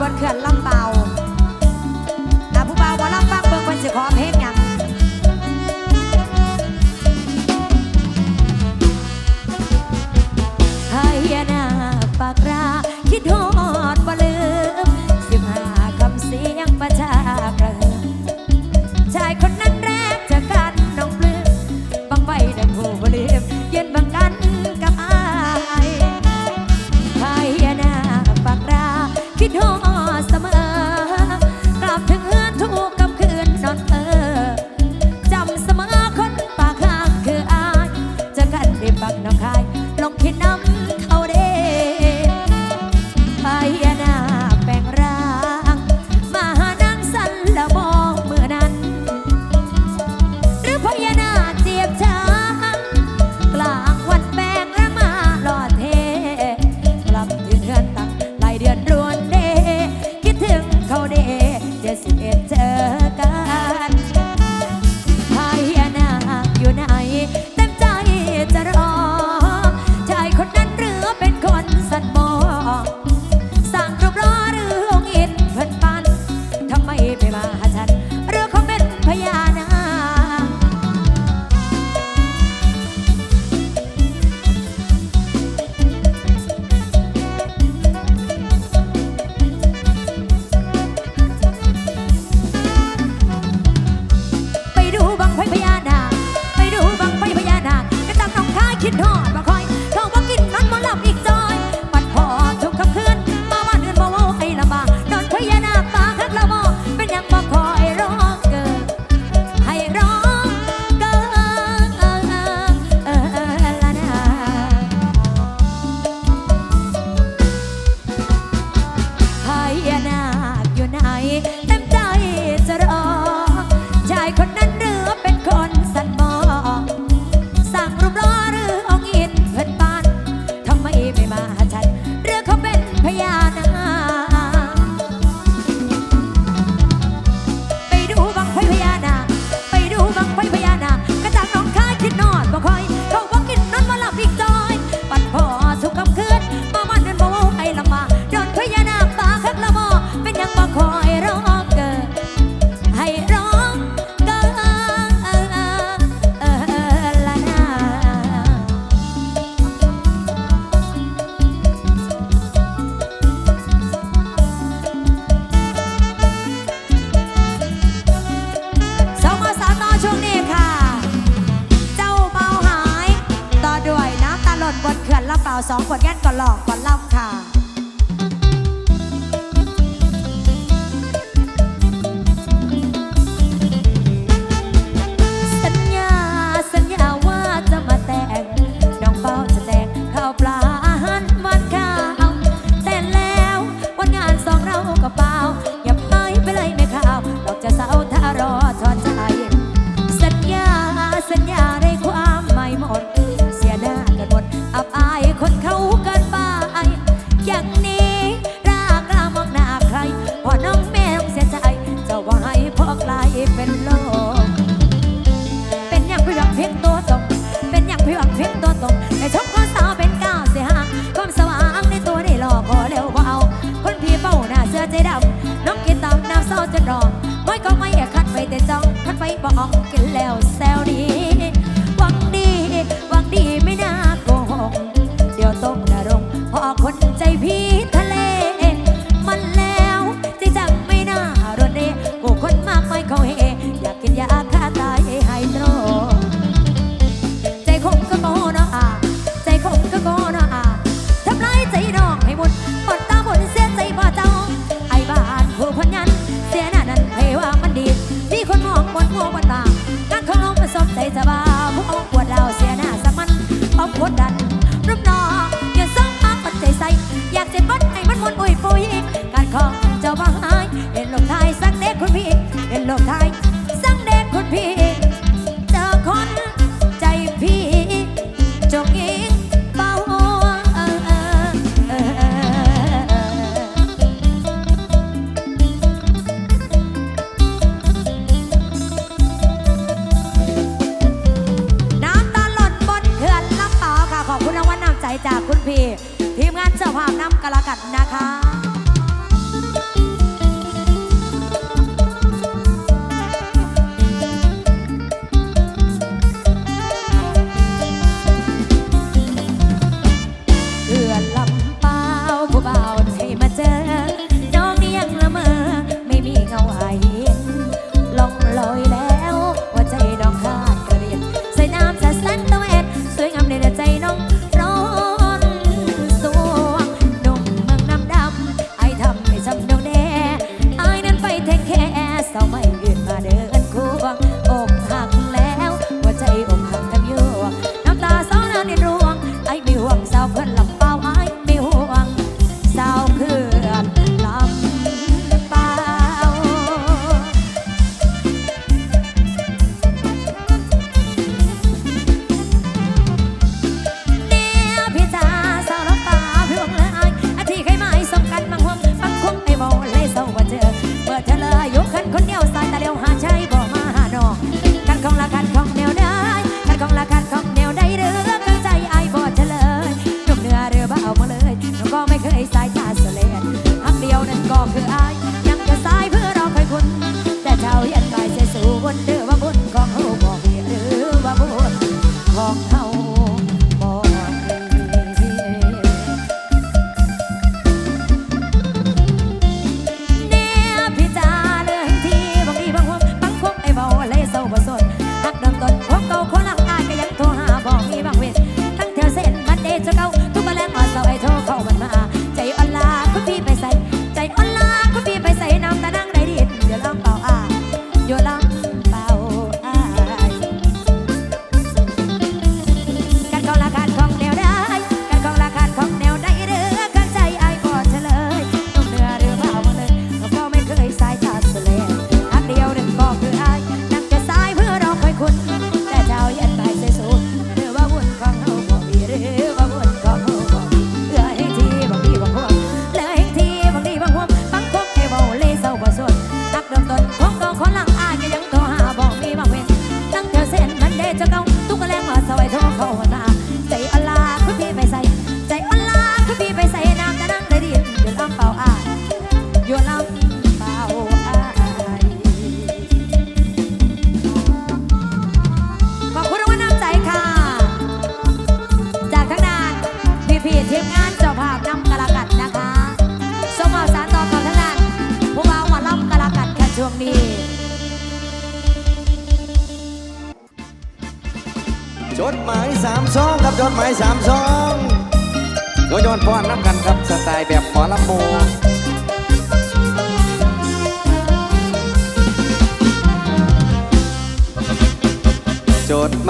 บนเขื่อนลำ ค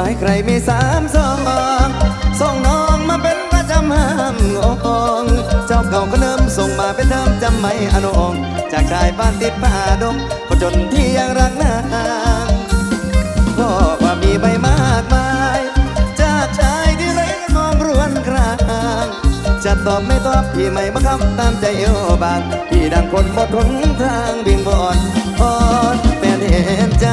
มายใครมีสามสองส่งน้องมาเป็นประจำห้ามงงเจ้าเก่าก็เนิ่มส่งมาเป็นเดิมจำไม่อนงจากชายบ้านติดป่าดงคนจนที่ยังรักนางก็ว่ามีใบมากมาย จากชายที่ไรมองรวนครางจะตอบไม่ตอบพี่ไม่บังคับตามใจเอวบางพี่ดังคนหมดหนทางบิงบอนพอนแม่เห็นใจ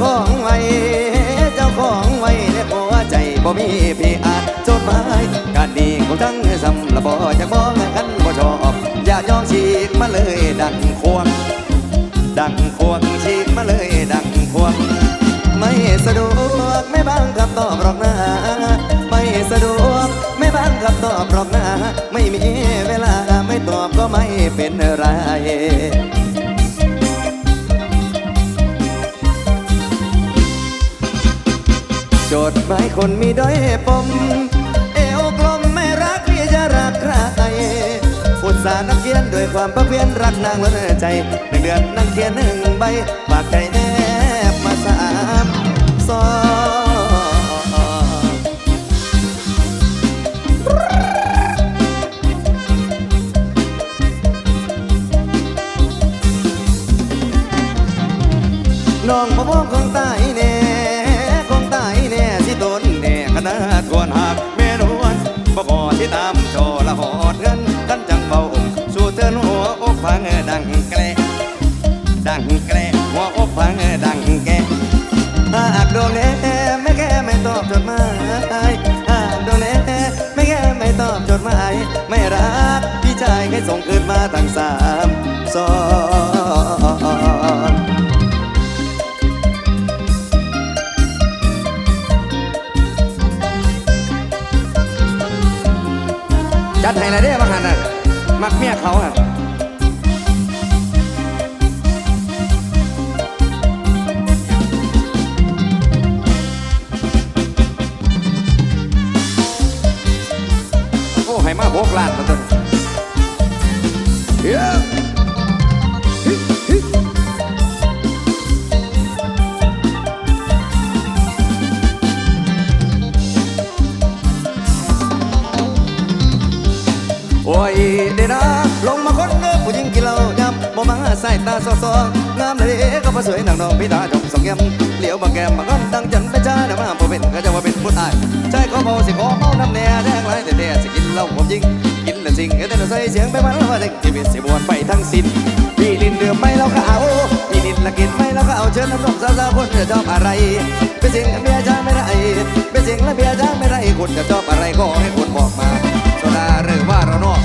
ของไว้เจ้าของไว้ในหัวใจบ่มีพี่อาจจดหมายการดีของทั้งสำละบ่จะมองกันบ่ชอบอย่ายองฉีกมาเลยดังควง ดังควงฉีกมาเลยดังควง ไม่สะดวกไม่บางคำตอบหรอกนะไม่สะดวกไม่บางคำตอบหรอกนะไม่มีเวลาไม่ตอบก็ไม่เป็นไร คนมีด้อยปม เอวกลมไม่รักพี่จะรักใครอุตส่าห์นักเขียนด้วยความประเพียนรักนางล้นใจหนึ่งเดือนนั่งเขียนหนึ่งใบฝากใจแนบมาสามสอง ส่งคืนมาตั้งสามสองจัดให้ละเด้บางหันน่ะ มักเมียเขาอะ สอซองามเลยก็มาสวยนางนองพี่ตาจงสองแยมเหลียวบางแก้มมางก้อนดังจันไปจ้าเดี๋ยวมาบ่เป็นก็จะว่าเป็นผู้ตายใจขอเมาสิขอเมาน้ำแน่แดงไรแต่แต่สิกินเหล้าผมยิงกินแล้วสิ่งแต่เราใส่เสียงไปมันว่าเด็กที่เป็นสิบวนไปทั้งสิ้นพี่ลินเดือมไม่เราก็เอาพี่ลินละกินไม่เราก็เอาเชิญน้ำนมสาวๆคนจะชอบอะไรเป็นสิ่งเบียร์จ้าไม่ได้เป็นสิ่งและเบียร์จ้าไม่ได้คุณจะชอบอะไรก็ให้คุณบอกมาโซดาหรือว่าเรานอก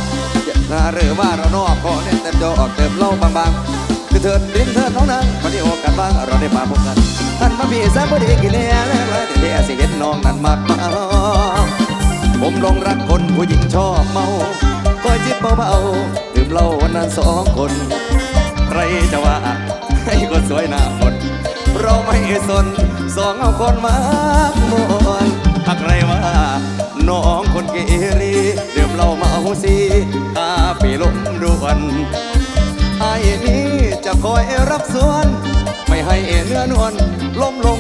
นาหรือว่าเรานอกก็เน้นเต็มจอออกเติมเล่าบางๆ คือเถิดริมเถิดน้องนางวันนี้โอกาสบ้างเราได้มาพบกันท่านมาพี่แซ่บดีกินเลี้ยแล้วแล้วเดี๋ยวสิเห็นน้องนั้นมากมาผมลงรักคนผู้หญิงชอบเมาคอยจิบเบาๆดื่มเหล้าวันนั้นสองคน ใครจะว่าให้คนสวยหน้าคนเราไม่สนสองเอาคนมากมวนถ้าใครว่าน้องคนเกเรดื่มเหล้าเมาสีตาปีลมดวนไอ้นี้ จะคอยรับส่วน ไม่ให้เนื้อนวลล้มลง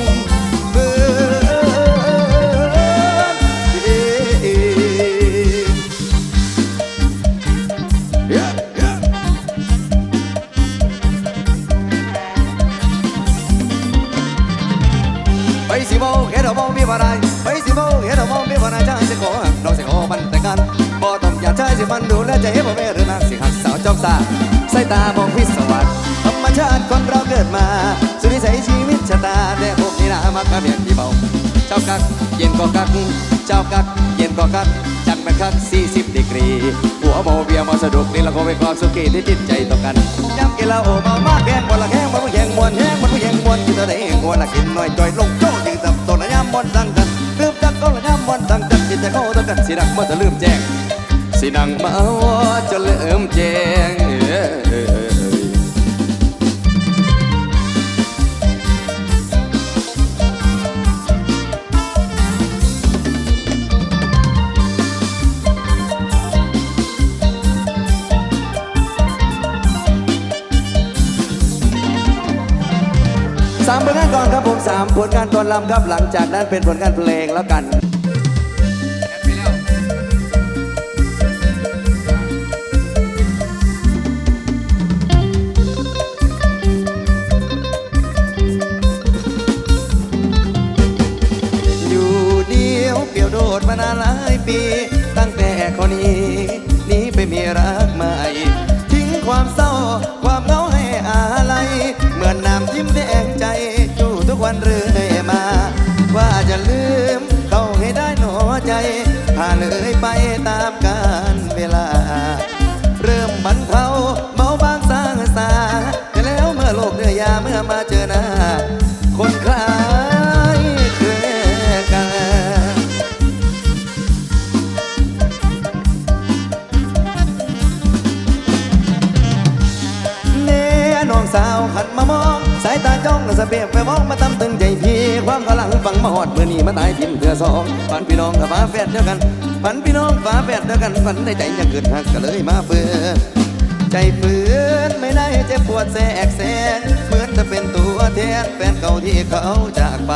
เจ้ากักเย็นก็กักจัดมันคัก 40ดีกรีหัวเมาเบียมาสะดุกนี่ละก็เป็นความสุขีที่จิตใจต่อกันย้ำกินเหล้าเมามากแข่งบอลละแข่งบอลแข่งมวนแข่งบอลผู้แข่งมวนกินตัวไหนเองมวนละกินน้อยจ่อยลงโจ้ยิงตับตัวละยามมวนตั้งกันลืมจักก็ละยามมวนตั้งกันจิตใจเขาตั้งกันสิรักมื่อจะลืมแจ้งสินังเมาจะเริ่มแจ้ง สามผลงานก่อนครับผมสามผลงานก่อนลำครับหลังจากนั้นเป็นผลงานเพลงแล้วกัน ตายทิมเถื่อสองฝันพี่น้องกับฟ้าแฝดเดียวกันฝันพี่น้องฟ้าแฝดเดียวกันฝันในใจอยากเกิดหักก็เลยมาเบื่อใจฝืนไม่ได้เจ็บปวดแสกแสงเหมือนจะเป็นตัวแทนแฟนเก่าที่เขาจากไป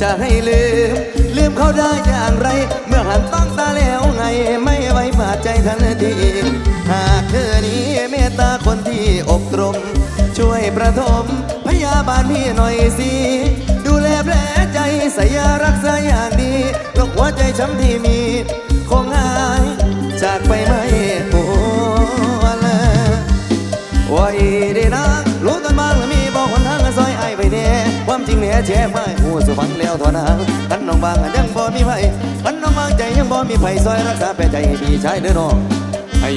จะให้ลืม ลืมเขาได้อย่างไร เมื่อหันต้องตาแล้วไง ไม่ไว้ฝาดใจทันที หากเธอนี้เมตตาคนที่อบรม ช่วยประทมพยาบาลพี่หน่อยสิ ดูแลแผล ส่ยารักษาอย่างดีโรคหัวใจช้ำที่มี คงหายจากไปไม่โอ้ละโอ้ยเดีนะรู้กันบ้างแล้วมีบอกคนทางซอยไอ้ไปแน่ความจริงเนี่ยแช่ไม่หูสุฟังแล้วทอนาพันน้องบางยังบ่มีไผพันน้องบางใจยังบ่มีไผซอยรักษาแปรใจพี่ชายเด้อน้องให้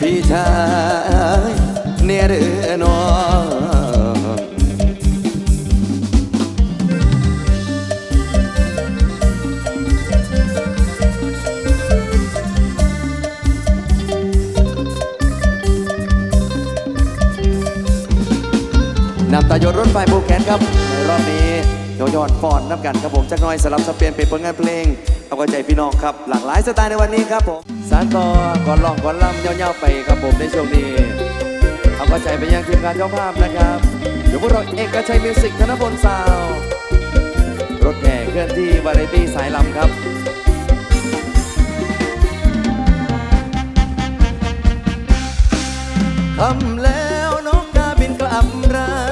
พี่ชายเนี่ยเด้อน้อง นตายนรถไฟภูแขนครับ ในรอบนี้โยยอดฟอนน้ำกันครับผมจักน้อยสลับสเปลี่ยนเป็นผลงานเพลงเอาใจพี่น้องครับ หลากหลายสไตล์ในวันนี้ครับผมสารต่อก่อนร้องก่อนลำเยาๆไปครับผมในช่วงนี้เอาใจไปยังทีมงานเจ้าภาพนะครับเดี๋ยวพวกเราเอกชัยมิวสิกธนพลซาวรถแห่เคลื่อนที่วาไรตี้สายลำครับคำแล้วนกกาบินกลับรังอีห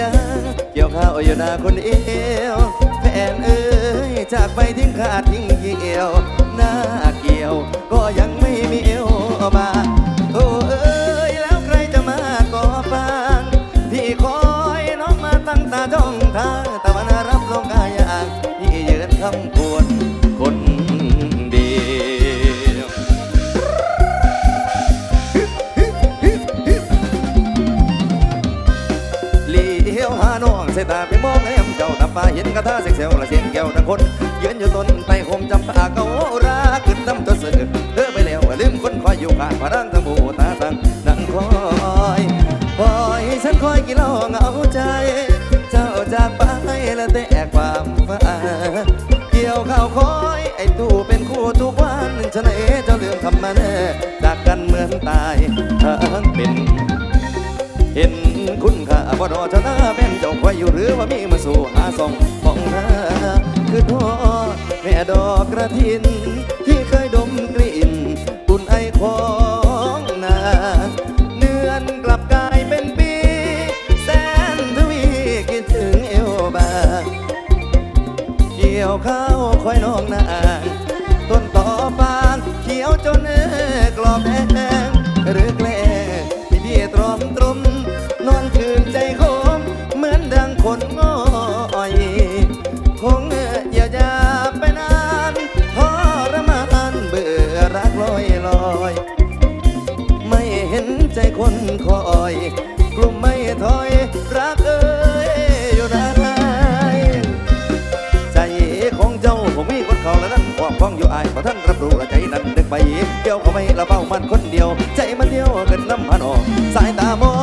ยา เกี่ยวข้าวอยู่นาคนเอวแฟนเอ้ยจากไปทิ้งขาดทิ้งเกี่ยวหน้า ฟ้าเห็นกระทาเซ็กเซลละเสียงแก้วทั้งคนยืนอยู่ต้นไต้ห่มจำปาเการาขึ้นน้ำตัวเสือเธอไปแล้วลืมคนคอยอยู่ข้างพระรังทั้งหมู่ตาตั้งนั่งคอยคอยฉันคอยกี่เล่าเหงาใจ เจ้าจากไปแล้วแต่ความฝันเกี่ยวข้าวคอยไอ้ตู้เป็นคู่ทุกวันฉันเอ๋เจ้าลืมคำมันจากกันเหมือนตายทั้งเป็น เห็นคุณค่าบ่รอชนะเป็น เจ้าอยู่หรือว่ามีมาสู่หาส่องของเธอคือทอแม่ดอกกระถิน ที่เคยดมกลิ่นอุ่นไอของนาเนือนกลับกลายเป็นปี แสนทวีคิดถึงเอวบางเกี่ยวข้าวคอยน้องนางต้นต่อฟางเขียวจนเอกรอบแดง คนง่อย คงเยียวยาไปนานทรมานเบื่อรักลอยลอย ไม่เห็นใจคนคอย กลุ่มไม่ถอยรักเอ้ยอยู่นานใจของเจ้าผมมีคนเขาและนั่นความฟ้องอยู่อายขอท่านรับรู้ละใจนั้นเด็กไปเดียวเขาไม่ละเบ้ามันคนเดียว ใจมันเดียวกันลำพันออกสายตามอง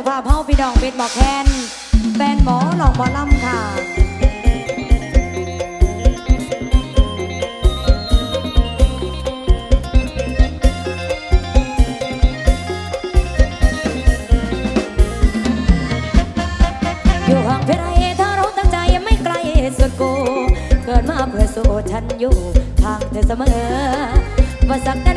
าภาพเฮาพี่น้องเป็นหมอแคนแฟนหมอหลอกบอลำค่ะอยู่ห่างเพื่าไรถ้าเราตั้งใจไม่ไกลสุดกู เกิดมาเพื่อสู้ฉันอยู่ทางเธอเสมอว่าสัก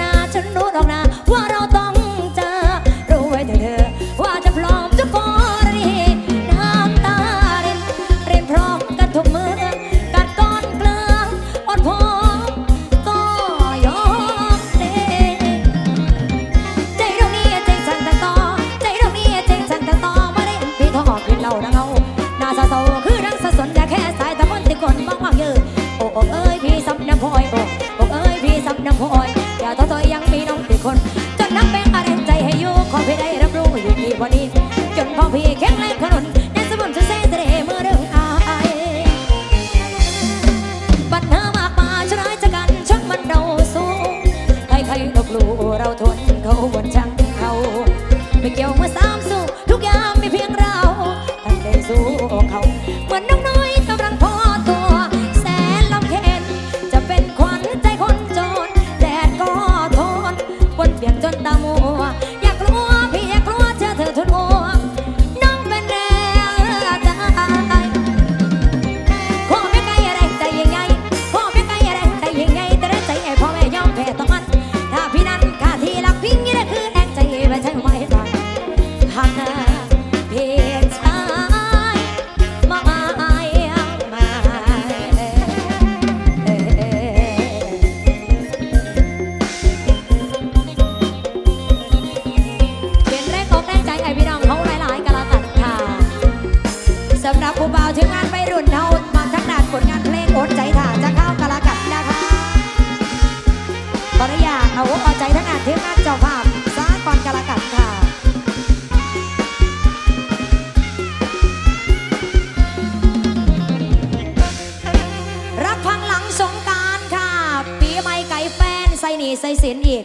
ณีใส่ศิลป์อีก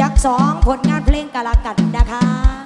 จักสองผลงานเพลงกะละกันนะคะ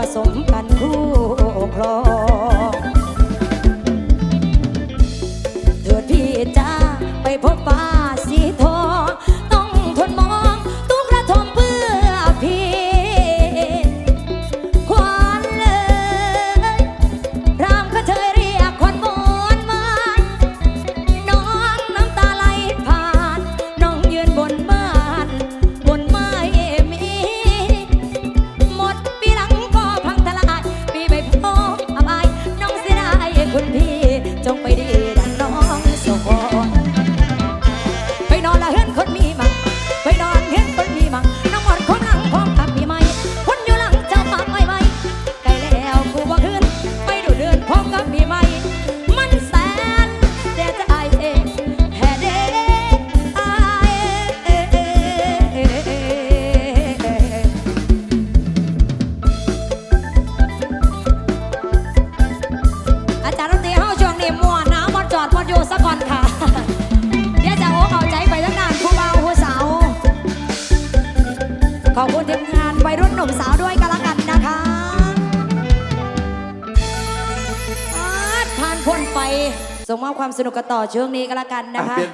ว่าสมกันคู่ จงไปได้ ช่วงนี้ก็แล้วกันนะคะ